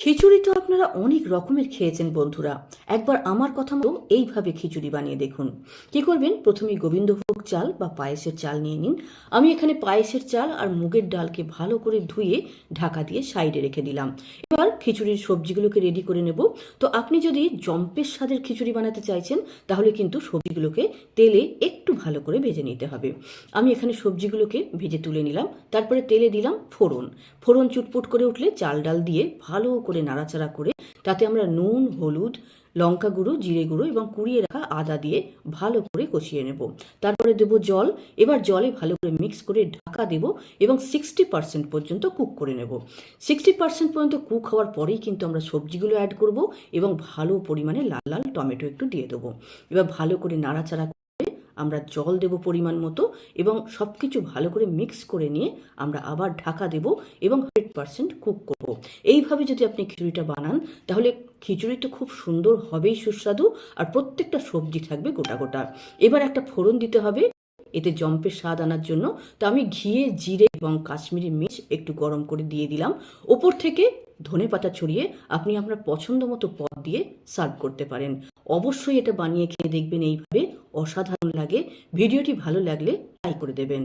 খিচুড়ি তো আপনারা অনেক রকমের খেয়েছেন, বন্ধুরা। একবার আমার কথা মতো এইভাবে খিচুড়ি বানিয়ে দেখুন। কি করবেন? প্রথমে গোবিন্দভোগ চাল বা পায়েসের চাল নিয়ে নিন। আমি এখানে পায়েসের চাল আর মুগের ডালকে ভালো করে ধুয়ে ঢাকা দিয়ে সাইডে রেখে দিলাম। এবার খিচুড়ির সবজিগুলোকে রেডি করে নেব। তো আপনি যদি জম্পের স্বাদের খিচুড়ি বানাতে চাইছেন, তাহলে কিন্তু সবজিগুলোকে তেলে একটু ভালো করে ভেজে নিতে হবে। আমি এখানে সবজিগুলোকে ভেজে তুলে নিলাম। তারপরে তেলে দিলাম ফোড়ন। ফোড়ন চুটপুট করে উঠলে চাল ডাল দিয়ে ভালো করে নাড়াচাড়া করে তাতে আমরা নুন, হলুদ, লঙ্কা গুঁড়ো, জিরে গুঁড়ো এবং কুড়িয়ে রাখা আদা দিয়ে ভালো করে কষিয়ে নেব। তারপরে দেবো জল। এবার জলে ভালো করে মিক্স করে ঢাকা দেব এবং সিক্সটি পার্সেন্ট পর্যন্ত কুক করে নেব। সিক্সটি পার্সেন্ট পর্যন্ত কুক হওয়ার পরেই কিন্তু আমরা সবজিগুলো অ্যাড করব এবং ভালো পরিমাণে লাল লাল টমেটো একটু দিয়ে দেবো। এবার ভালো করে নাড়াচাড়া আমরা জল দেব পরিমাণ মতো এবং সব কিছু ভালো করে মিক্স করে নিয়ে আমরা আবার ঢাকা দেব এবং হান্ড্রেড পার্সেন্ট কুক করব। এইভাবে যদি আপনি খিচুড়িটা বানান, তাহলে খিচুড়ি তো খুব সুন্দর হবেই সুস্বাদু আর প্রত্যেকটা সবজি থাকবে গোটা গোটা। এবার একটা ফোড়ন দিতে হবে, এতে জম্পের স্বাদ আনার জন্য। তো আমি ঘিয়ে, জিরে এবং কাশ্মীরি মির্চ একটু গরম করে দিয়ে দিলাম। ওপর থেকে ধনে পাতা ছড়িয়ে আপনি আপনার পছন্দ মতো পদ দিয়ে সার্ভ করতে পারেন। অবশ্যই এটা বানিয়ে খেয়ে দেখবেন এইভাবে। অসাধারণ লাগে। ভিডিওটি ভালো লাগলে লাইক করে দেবেন।